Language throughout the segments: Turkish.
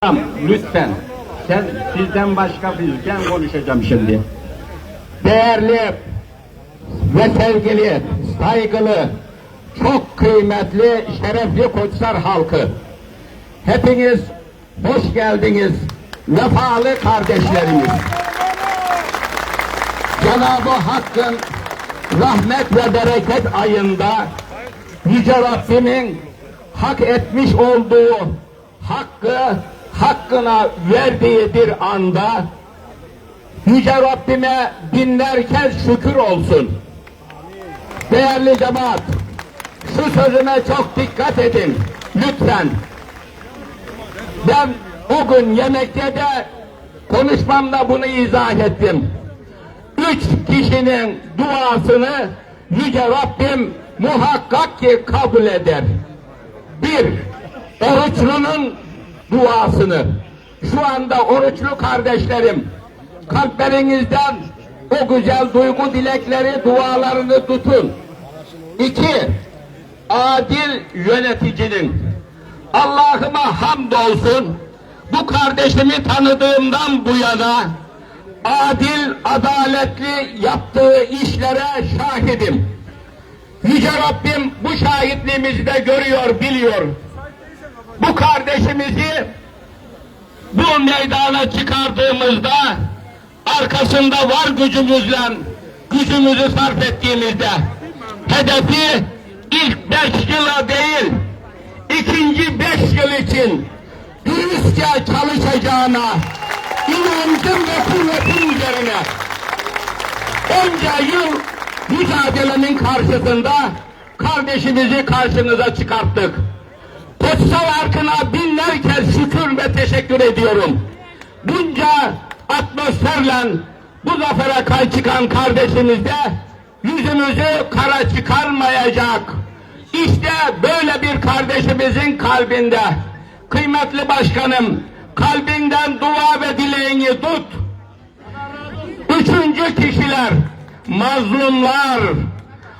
Tamam, lütfen. Sen sizden başka bir ben konuşacağım şimdi. Değerli ve sevgili, saygılı, çok kıymetli, şerefli Koçsar halkı. Hepiniz hoş geldiniz. Vefalı kardeşlerimiz. Cenab-ı Hakk'ın rahmet ve bereket ayında Yüce Rabbimin hak etmiş olduğu hakkı hakkına verdiği bir anda Yüce Rabbime binler kez şükür olsun. Değerli cemaat, şu sözüme çok dikkat edin. Lütfen. Ben o gün yemekte de konuşmamda bunu izah ettim. Üç kişinin duasını Yüce Rabbim muhakkak ki kabul eder. Bir, oruçlunun duasını. Şu anda oruçlu kardeşlerim, kalplerinizden o güzel duygu dilekleri, dualarını tutun. İki, adil yöneticinin. Allah'ıma hamdolsun, bu kardeşimi tanıdığımdan bu yana adil, adaletli yaptığı işlere şahidim. Yüce Rabbim bu şahitliğimizi de görüyor, biliyor. Bu kardeşimizi bu meydana çıkardığımızda arkasında var gücümüzle gücümüzü sarf ettiğimizde hedefi ilk beş yıla değil ikinci beş yıl için dürüstçe çalışacağına inancım ve kuvvetim üzerine onca yıl mücadelenin karşısında kardeşimizi karşınıza çıkarttık. Kutsal arkına binler kez şükür ve teşekkür ediyorum. Bunca atmosferle bu zafere kay çıkan kardeşimiz de yüzümüzü kara çıkarmayacak. İşte böyle bir kardeşimizin kalbinde. Kıymetli başkanım, kalbinden dua ve dileğini tut. Üçüncü kişiler, mazlumlar.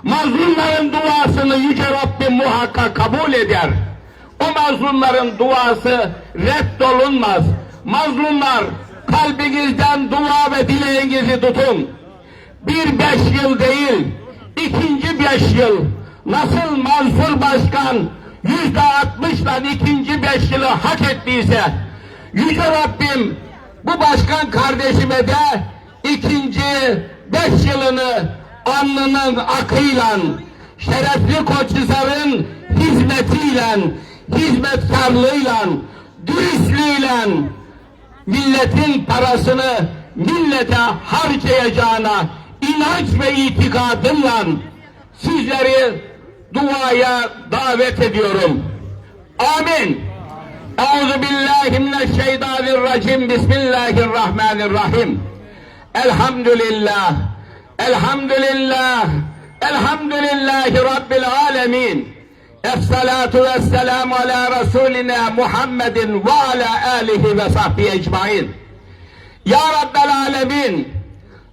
Mazlumların duasını Yüce Rabbim muhakkak kabul eder. O mazlumların duası reddolunmaz. Mazlumlar kalbinizden dua ve dileğinizi tutun. Bir beş yıl değil, ikinci beş yıl. Nasıl Mansur Başkan yüzde altmışla ikinci beş yılı hak ettiyse, Yüce Rabbim bu başkan kardeşime de ikinci beş yılını alnının akıyla, şerefli Koçhisar'ın hizmetiyle, hizmetkarlığıyla, dürüstlüğüyle milletin parasını millete harcayacağına inanç ve itikadımla sizleri duaya davet ediyorum. Amin. Euzu billahi mineşşeytanirracim. Bismillahirrahmanirrahim. Elhamdülillah. Elhamdülillah. Elhamdülillahi Rabbil alemin. Esselatu vesselamu ala Resulina Muhammedin ve ala alihi ve sahbihi ecmain. Ya Rabbel alemin.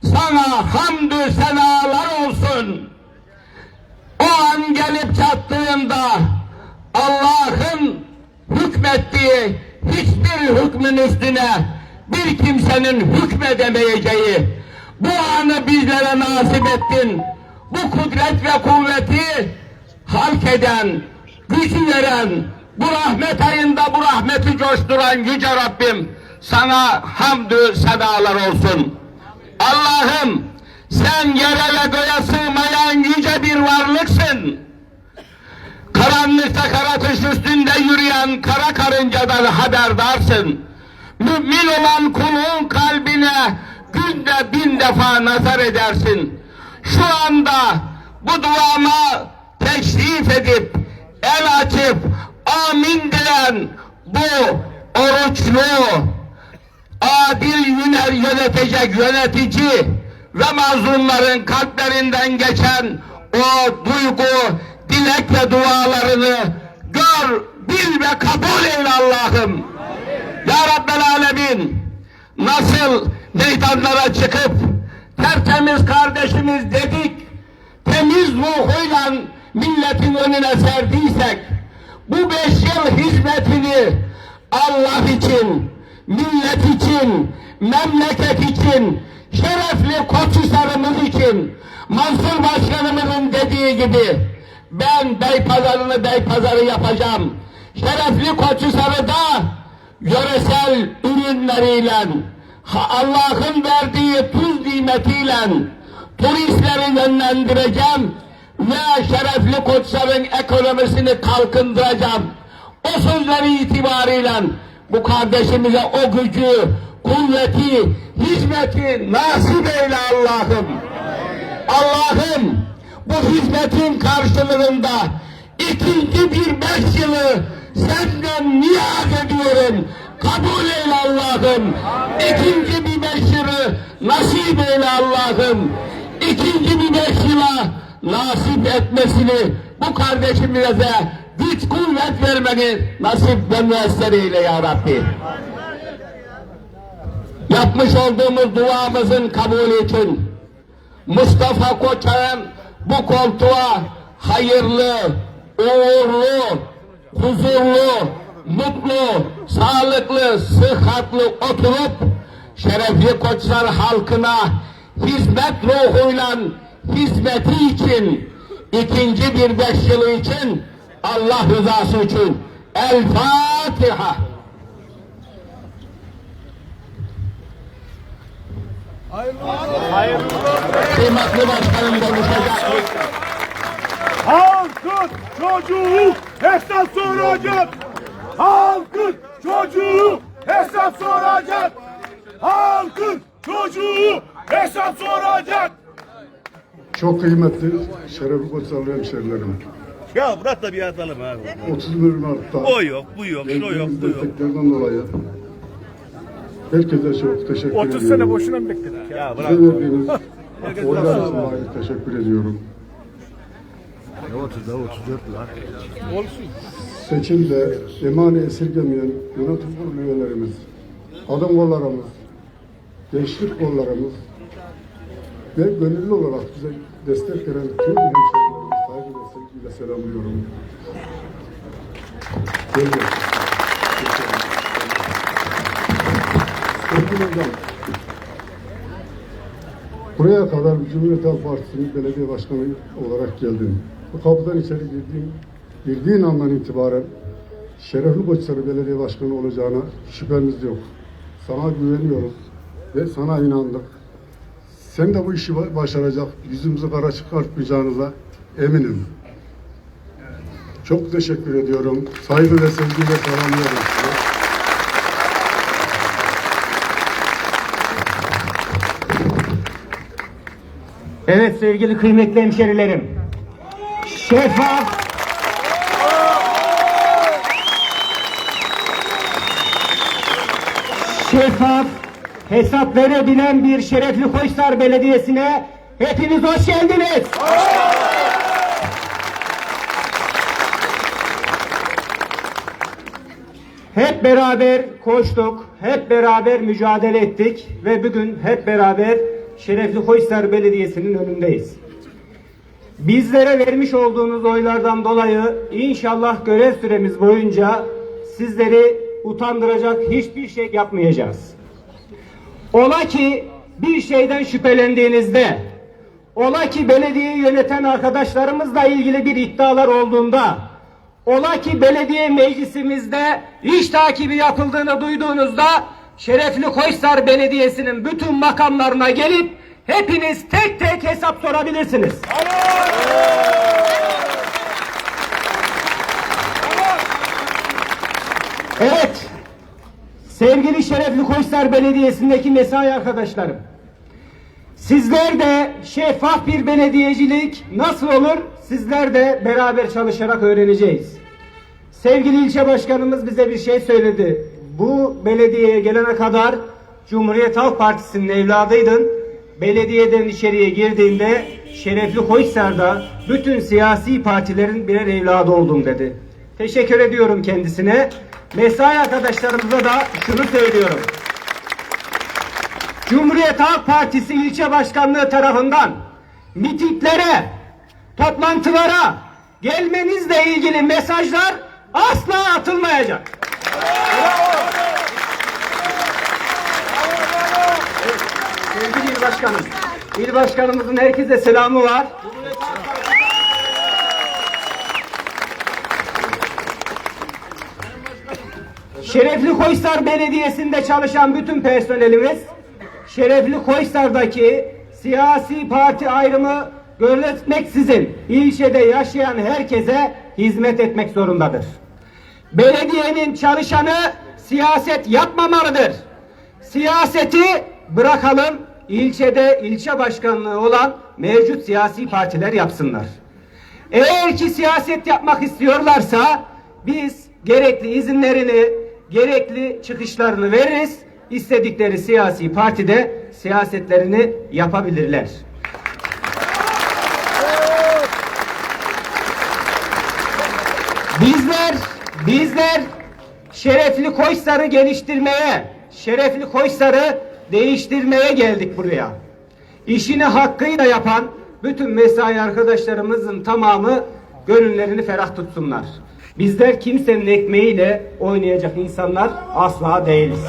Sana hamdü senalar olsun. O an gelip çattığında Allah'ın hükmettiği hiçbir hükmün üstüne bir kimsenin hükmedemeyeceği bu anı bizlere nasip ettin. Bu kudret ve kuvveti halk eden, gücü veren, bu rahmet ayında bu rahmeti coşturan Yüce Rabbim sana hamdü sedalar olsun. Allah'ım sen yere ve göğe sığmayan yüce bir varlıksın. Karanlıkta karatış üstünde yürüyen kara karıncadan haberdarsın. Mümin olan kulun kalbine günde bin defa nazar edersin. Şu anda bu duama teşrif edip el açıp amin diyen bu oruçlu adil yöner yönetecek yönetici ve mazlumların kalplerinden geçen o duygu, dilek ve dualarını gör, bil ve kabul eyle Allah'ım. Ya Rabbel Alemin nasıl meydanlara çıkıp tertemiz kardeşimiz dedik, temiz ruhuyla milletin önüne serdiysek, bu beş yıl hizmetini Allah için, millet için, memleket için, şerefli Koçhisar'ımız için, Mansur Başkanımızın dediği gibi ben Beypazarı'nı Beypazarı yapacağım. Şerefli Koçhisar'ı yöresel ürünleriyle, Allah'ın verdiği tuz nimetiyle turistleri yönlendireceğim ve şerefli Koçhisar'ın ekonomisini kalkındıracağım. O sözleri itibariyle bu kardeşimize o gücü, kuvveti, hizmeti nasip eyle Allah'ım. Allah'ım bu hizmetin karşılığında ikinci bir beş yılı senden niyaz ediyorum. Kabul eyle Allah'ım. İkinci bir beş yılı nasip eyle Allah'ım. İkinci bir beş yıla nasip etmesini bu kardeşimize güç kuvvet vermeni nasip ve müessir eyle ya Rabbi. Yapmış olduğumuz duamızın kabulü için Mustafa Koçak'ın bu koltuğa hayırlı, uğurlu, huzurlu, mutlu, sağlıklı, sıhhatlı oturup şerefli Koçlar halkına hizmet ruhuyla hizmeti için ikinci bir beş yılı için Allah rızası için El Fatiha. Kıymetli başkanım konuşacak. Halkın çocuğu hesap soracak. Halkın çocuğu hesap soracak. Halkın çocuğu hesap soracak. Çok kıymetli şerefli Koçsallı hemşerilerim. Ya bırak da bir yazalım abi. 31 Mart'ta O yok, bu yok, şu yok, bu yok. desteklerden dolayı herkese çok teşekkür 30 ediyorum. sene boşuna mı bekledik ya? Ya bırak. Bize verdiğiniz oylar için teşekkür ediyorum. Seçimde emani esirgemeyen yönetim kurulu üyelerimiz, adım kollarımız, gençlik kollarımız ve gönüllü olarak bize destek veren tüm hemşehrilerimi saygı ve sevgiyle selamlıyorum. Sevgili hocam, buraya kadar Cumhuriyet Halk Partisi'nin belediye başkanı olarak geldim. Bu kapıdan içeri girdiğim, girdiğin andan itibaren Şerefli Koçhisarı Belediye Başkanı olacağına şüphemiz yok. Sana güveniyoruz ve sana inandık. Sen de bu işi ba- başaracak, yüzümüzü kara çıkartmayacağınıza eminim. Çok teşekkür ediyorum. Saygı ve sevgiyle selamlıyorum size. Evet sevgili kıymetli hemşerilerim. Şeffaf şeffaf hesap verebilen bir şerefli Koçlar Belediyesi'ne hepiniz hoş geldiniz. Hep beraber koştuk, hep beraber mücadele ettik ve bugün hep beraber Şerefli Koçlar Belediyesi'nin önündeyiz. Bizlere vermiş olduğunuz oylardan dolayı inşallah görev süremiz boyunca sizleri utandıracak hiçbir şey yapmayacağız. Ola ki bir şeyden şüphelendiğinizde, ola ki belediyeyi yöneten arkadaşlarımızla ilgili bir iddialar olduğunda, ola ki belediye meclisimizde iş takibi yapıldığını duyduğunuzda, Şerefli Koçsar Belediyesi'nin bütün makamlarına gelip hepiniz tek tek hesap sorabilirsiniz. Evet, Sevgili Şerefli Koçlar Belediyesi'ndeki mesai arkadaşlarım. Sizler de şeffaf bir belediyecilik nasıl olur? Sizler de beraber çalışarak öğreneceğiz. Sevgili ilçe başkanımız bize bir şey söyledi. Bu belediyeye gelene kadar Cumhuriyet Halk Partisi'nin evladıydın. Belediyeden içeriye girdiğinde Şerefli Koçlar'da bütün siyasi partilerin birer evladı oldum dedi. Teşekkür ediyorum kendisine. Mesai arkadaşlarımıza da şunu söylüyorum. Cumhuriyet Halk Partisi ilçe başkanlığı tarafından mitinglere, toplantılara gelmenizle ilgili mesajlar asla atılmayacak. Sevgili il başkanım, il başkanımızın herkese selamı var. Şerefli Koysar Belediyesi'nde çalışan bütün personelimiz, Şerefli Koysar'daki siyasi parti ayrımı gözetmeksizin ilçede yaşayan herkese hizmet etmek zorundadır. Belediyenin çalışanı siyaset yapmamalıdır. Siyaseti bırakalım ilçede ilçe başkanlığı olan mevcut siyasi partiler yapsınlar. Eğer ki siyaset yapmak istiyorlarsa biz gerekli izinlerini, gerekli çıkışlarını veririz. İstedikleri siyasi partide siyasetlerini yapabilirler. Bizler, bizler şerefli Koysar'ı geliştirmeye, şerefli Koysar'ı değiştirmeye geldik buraya. İşini hakkıyla yapan bütün mesai arkadaşlarımızın tamamı gönüllerini ferah tutsunlar. Bizler kimsenin ekmeğiyle oynayacak insanlar asla değiliz.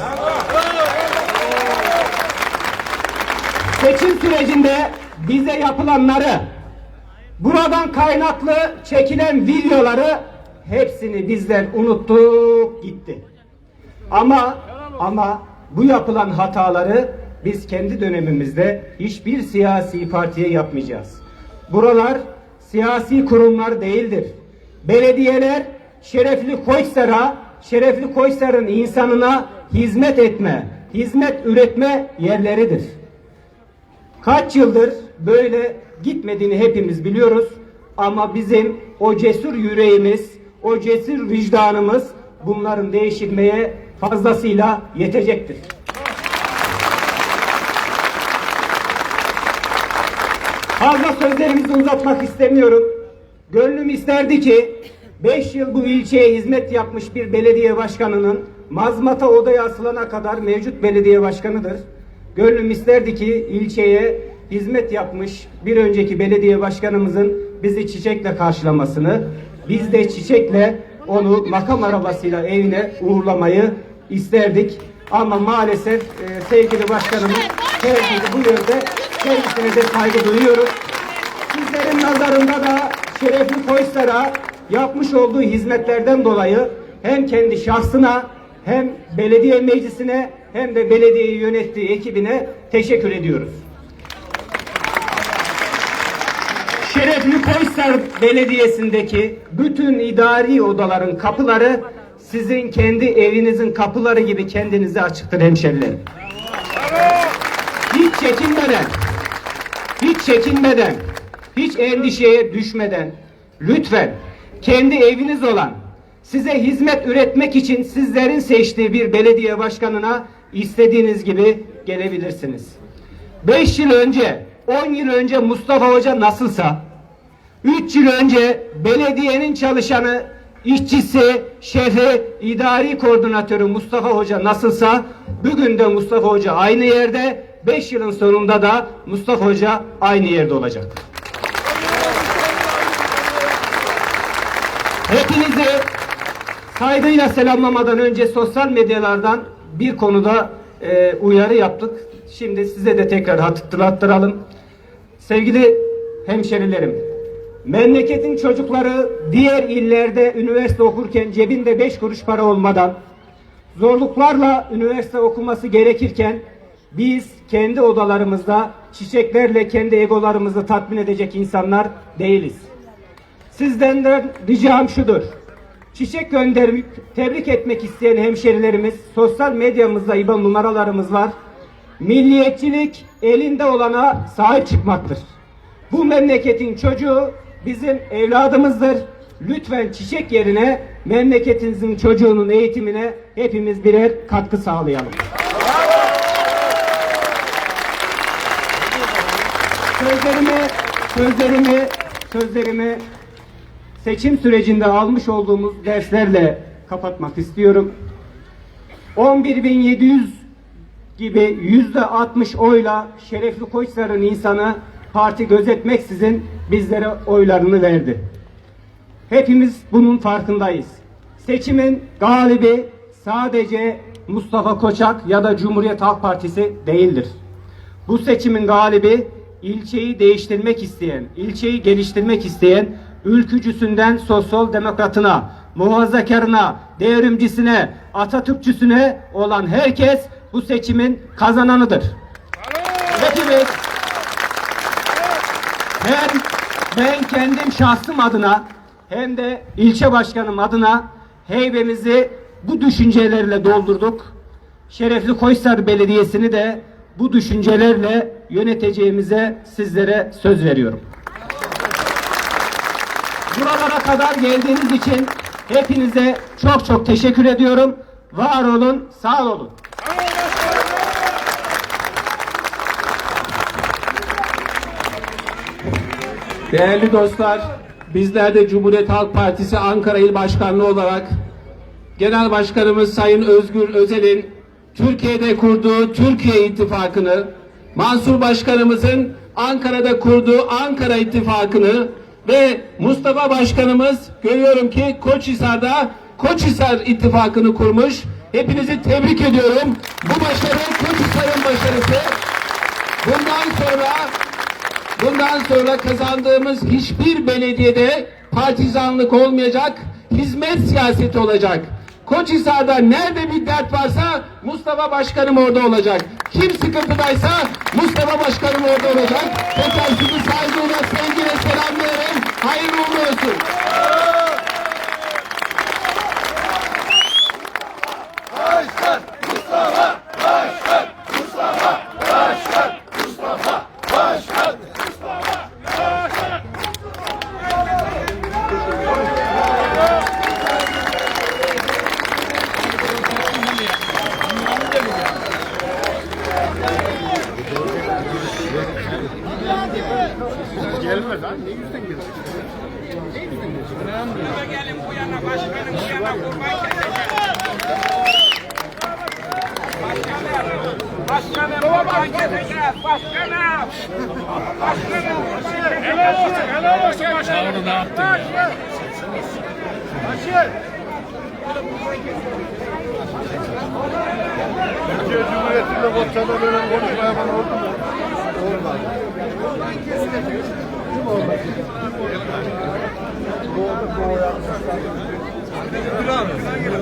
Seçim sürecinde bize yapılanları, buradan kaynaklı çekilen videoları hepsini bizler unuttuk gitti. Ama ama bu yapılan hataları biz kendi dönemimizde hiçbir siyasi partiye yapmayacağız. Buralar siyasi kurumlar değildir. Belediyeler şerefli Koysar'a, şerefli Koysar'ın insanına hizmet etme, hizmet üretme yerleridir. Kaç yıldır böyle gitmediğini hepimiz biliyoruz. Ama bizim o cesur yüreğimiz, o cesur vicdanımız bunların değişilmeye fazlasıyla yetecektir. Fazla sözlerimizi uzatmak istemiyorum. Gönlüm isterdi ki 5 yıl bu ilçeye hizmet yapmış bir belediye başkanının mazmata odaya asılana kadar mevcut belediye başkanıdır. Gönlüm isterdi ki ilçeye hizmet yapmış bir önceki belediye başkanımızın bizi çiçekle karşılamasını, biz de çiçekle onu makam arabasıyla evine uğurlamayı isterdik. Ama maalesef e, sevgili başkanımız tercihi bu yönde kendisine de saygı duyuyoruz. Sizlerin nazarında da Şerefli Koysar'a yapmış olduğu hizmetlerden dolayı hem kendi şahsına hem belediye meclisine hem de belediyeyi yönettiği ekibine teşekkür ediyoruz. Şerefli Koysar Belediyesi'ndeki bütün idari odaların kapıları sizin kendi evinizin kapıları gibi kendinize açıktır hemşerilerim. Hiç çekinmeden, hiç çekinmeden, hiç endişeye düşmeden lütfen kendi eviniz olan size hizmet üretmek için sizlerin seçtiği bir belediye başkanına istediğiniz gibi gelebilirsiniz. 5 yıl önce, 10 yıl önce Mustafa Hoca nasılsa 3 yıl önce belediyenin çalışanı, işçisi, şefi, idari koordinatörü Mustafa Hoca nasılsa bugün de Mustafa Hoca aynı yerde, 5 yılın sonunda da Mustafa Hoca aynı yerde olacak. Hepinizi saygıyla selamlamadan önce sosyal medyalardan bir konuda e, uyarı yaptık. Şimdi size de tekrar hatırlattıralım. Sevgili hemşerilerim, memleketin çocukları diğer illerde üniversite okurken cebinde beş kuruş para olmadan zorluklarla üniversite okuması gerekirken biz kendi odalarımızda çiçeklerle kendi egolarımızı tatmin edecek insanlar değiliz. Sizden de ricam şudur. Çiçek gönderip tebrik etmek isteyen hemşerilerimiz sosyal medyamızda IBAN numaralarımız var. Milliyetçilik elinde olana sahip çıkmaktır. Bu memleketin çocuğu bizim evladımızdır. Lütfen çiçek yerine memleketinizin çocuğunun eğitimine hepimiz birer katkı sağlayalım. Sözlerimi, sözlerimi, sözlerimi seçim sürecinde almış olduğumuz derslerle kapatmak istiyorum. 11.700 gibi yüzde 60 oyla Şerefli Koçlar'ın insanı parti gözetmeksizin bizlere oylarını verdi. Hepimiz bunun farkındayız. Seçimin galibi sadece Mustafa Koçak ya da Cumhuriyet Halk Partisi değildir. Bu seçimin galibi ilçeyi değiştirmek isteyen, ilçeyi geliştirmek isteyen, ülkücüsünden sosyal demokratına, muhafazakarına, devrimcisine, Atatürkçüsüne olan herkes bu seçimin kazananıdır. Hepimiz hem ben kendim şahsım adına hem de ilçe başkanım adına heybemizi bu düşüncelerle doldurduk. Şerefli Koysar Belediyesi'ni de bu düşüncelerle yöneteceğimize sizlere söz veriyorum. Buralara kadar geldiğiniz için hepinize çok çok teşekkür ediyorum. Var olun, sağ olun. Değerli dostlar, bizler de Cumhuriyet Halk Partisi Ankara İl Başkanlığı olarak Genel Başkanımız Sayın Özgür Özel'in Türkiye'de kurduğu Türkiye İttifakı'nı, Mansur Başkanımızın Ankara'da kurduğu Ankara İttifakı'nı ve Mustafa Başkanımız görüyorum ki Koçhisar'da Koçhisar İttifakı'nı kurmuş. Hepinizi tebrik ediyorum. Bu başarı Koçhisar'ın başarısı. Bundan sonra Bundan sonra kazandığımız hiçbir belediyede partizanlık olmayacak, hizmet siyaseti olacak. Koçhisar'da nerede bir dert varsa Mustafa Başkanım orada olacak. Kim sıkıntıdaysa Mustafa Başkanım orada olacak. Tekrar sizi saygıyla, sevgiyle selamlıyorum. Hayırlı uğurlu olsun. Başkanım! Başkanım! Helal olsun, helal olsun başkanım. Onu ne yaptın ya? Başkanım! Türkiye Cumhuriyeti'nde Boça'da böyle konuşmaya bana oldu mu? Olmadı. Kim olmadı? Doğru doğru yapmışlar. Bilal, sen gelin.